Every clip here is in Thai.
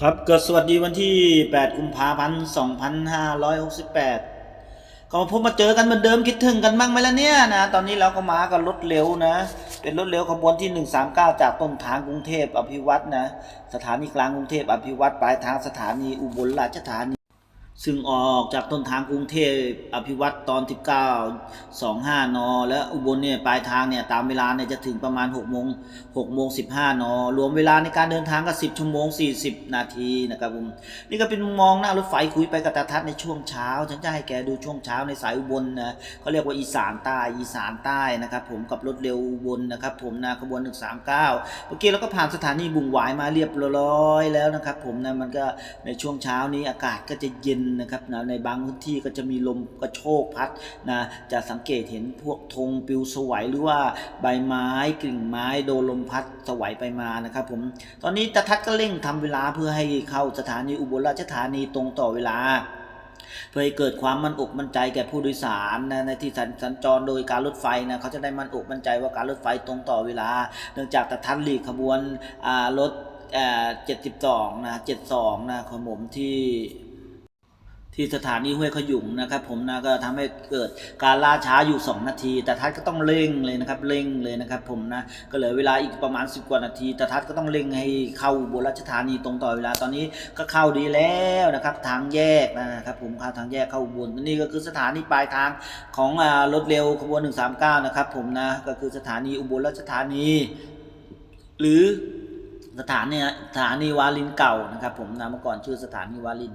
ครับเกิดสวัสดีวันที่ 8 กุมภาพันธ์ 2568 ก็มาพบมาเจอกันเหมือนเดิมคิดถึงกันบ้างไหมล่ะเนี่ยนะ ตอนนี้เราก็มากับรถเร็วนะ เป็นรถเร็วขบวนที่ 139 จากต้นทางกรุงเทพอภิวัตนะ สถานีกลางกรุงเทพอภิวัตปลายทางสถานีอุบลราชธานี ซึ่งออกจากต้นทางกรุงเทพอภิวัตรตอน 19 25 น และอุบลเนี่ยปลายทางเนี่ยตามเวลาเนี่ยจะถึงประมาณ6โมง6โมง15 น รวมเวลาในการเดินทางก็ 10 ชั่วโมง 40 นาทีนะครับผมนี่ก็เป็นมุมมองหน้ารถไฟคุยไปกับตาทัศในช่วงเช้า ฉันจะให้แกดูช่วงเช้าในสายอุบลนะเขาเรียกว่าอีสานใต้อีสานใต้นะครับผมกับรถเร็วอุบลนะครับผมนะขบวน 139 เมื่อกี้เราก็ผ่านสถานีบุงหวายมาเรียบร้อยแล้วนะครับผมนะมันก็ในช่วงเช้านี้อากาศก็จะเย็นนะครับนะในบางพื้นที่ก็จะมีลมกระโชกพัดนะจะสังเกตเห็นพวกธงปลิวสวัยหรือว่าใบไม้กิ่งไม้โดนลมพัดสวัยไปมานะครับผมตอนนี้ตาทัดก็เร่งทำเวลาเพื่อให้เข้าสถานีอุบลราชธานีตรงต่อเวลาเพื่อให้เกิดความมั่นอกมั่นใจแก่ผู้โดยสารนะในที่สัญจรโดยการรถไฟนะเขาจะได้มั่นอกมั่นใจว่าการรถไฟตรงต่อเวลา เนื่องจากตะทันหลีกขบวนอ่ารถเอ่อ72นะ72นะของผมที่ ที่สถานีห้วยขยุงนะครับ ผมนะก็ทำให้เกิดการล่าช้าอยู่ 2 นาที แต่ทัดก็ต้องเร่งเลยนะครับเร่งเลยนะครับ ผมนะก็เหลือเวลาอีกประมาณ 10 กว่านาที แต่ทัดก็ต้องเร่งให้เข้าบลราชธานีตรงต่อเวลาตอนนี้ก็เข้าดีแล้วนะครับ ทางแยกนะครับ ผมเข้าทางแยกเข้าอุบลนี่ก็คือสถานีปลายทางของรถเร็วขบวน 139 นะครับ ผมนะก็คือสถานีอุบลราชธานี หรือสถานีสถานีวารินเก่านะครับ ผมนะเมื่อก่อนชื่อสถานีวาริน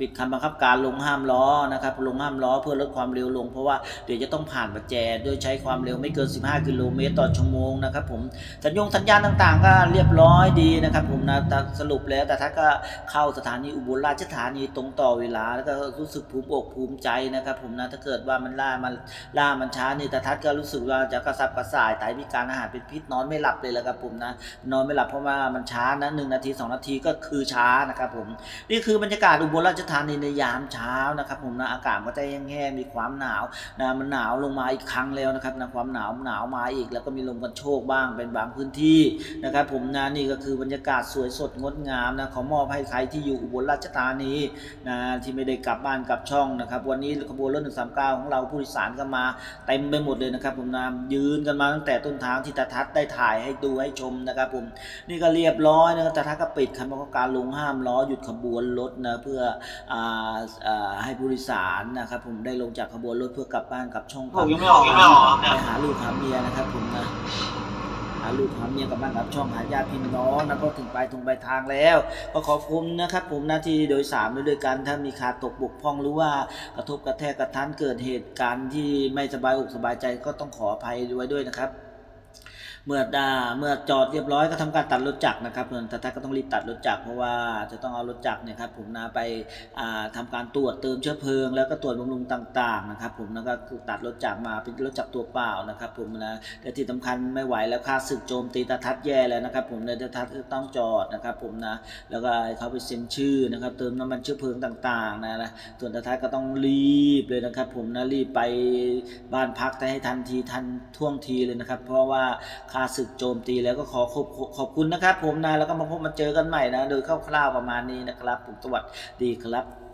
ปิดคำบังคับการลงห้ามล้อนะครับลงห้ามล้อเพื่อลดความเร็วลง เพราะว่าเดี๋ยวจะต้องผ่านประแจโดยใช้ความเร็วไม่เกิน 15 กิโลเมตรต่อชั่วโมงนะครับผมสัญญงสัญญาณต่างๆ ก็เรียบร้อยดีนะครับผมนะสรุปแล้วแต่ถ้าก็เข้าสถานีอุบลราชธานีตรงต่อเวลาแล้วก็รู้สึกภูมิอกภูมิใจนะครับผมนะถ้าเกิดว่ามันล่ามันล่ามันช้านี่แต่ทัดก็รู้สึกว่าจะกระสับกระส่ายไตพิการอาหารเป็นพิษนอนไม่หลับเลยแหละครับผมนะนอนไม่หลับเพราะว่ามันช้านะหนึ่งนาทีสองนาทีก็คือช้านะครับผมนี่คือบรรยากาศอุบลราชธานีในยามเช้านะครับผมนะอากาศก็จะแห้งๆมีความหนาวนะมันหนาวลงมาอีกครั้งแล้วนะครับนะความหนาวหนาวมาอีก แล้วก็มีลมกันโชกบ้างเป็นบางพื้นที่นะครับผมนะนี่ก็คือบรรยากาศสวยสดงดงามนะขอมอบให้ใครที่อยู่อุบลราชธานีนะที่ไม่ได้กลับบ้านกลับช่องนะครับ วันนี้ขบวนรถ139 ของเราผู้โดยสารก็มาเต็มไปหมดเลยนะครับผมนะยืนกันมาตั้งแต่ต้นทางที่ตาทัศน์ได้ถ่ายให้ดูให้ชมนะครับผมนี่ก็เรียบร้อยนะครับแต่ถ้าก็ปิดคำบังคับการลงห้ามล้อหยุดขบวนรถนะเพื่อให้ผู้โดยสารนะครับผมได้ลงจากขบวนรถเพื่อกลับบ้านกลับช่องผมยังไม่ออกยังไม่ออกครับเนี่ยไปหาลูกหาเมียนะครับผมนะหาลูกหาเมียกลับบ้านกลับช่องหาญาติพี่น้องนะก็ถึงไปลายถึงปลายทางแล้วก็ขอบคุณนะครับผมหน้าที่โดยสารด้วยกันถ้ามีขาดตกบกพร่องหรือว่ากระทบกระแทกกระทันเกิดเหตุการณ์ที่ไม่สบายอกสบายใจก็ต้องขออภัยไว้ด้วยนะครับ เมื่อดาเมื่อจอดเรียบร้อยก็ทำการตัดรถจักรนะครับส่วนต่ถ้าก็ต้องรีบตัดรถจักรเพราะว่าจะต้องเอารถจักรเนี่ยครับผมนะไปอ่าทำการตรวจเติมเชื้อเพลิง แล้วก็ตรวจบำรุงต่างๆนะครับผมแล้วก็ตัดรถจักรมาเป็นรถจักรตัวเปล่านะครับผมนะแต่ที่สำคัญไม่ไหวแล้วค่าศึกโจมตีตาทัดแย่แล้วนะครับผมเลยตาทัดต้องจอดนะครับผมนะแล้วก็เขาไปเซ็นชื่อนะครับเติมน้ำมันเชื้อเพลิงต่างๆนะนะส่วนตาทัดก็ต้องรีบเลยนะครับผมนะรีบไปบ้านพักแต่ให้ทันทีทันท่วงทีเลยนะครับ เพราะว่าค่าศึกโจมตีแล้วก็ขอขอบขอบคุณนะครับ ผมนะแล้วก็มาพบมาเจอกันใหม่นะ โดยคร่าวๆประมาณนี้นะครับผมสวัสดีครับ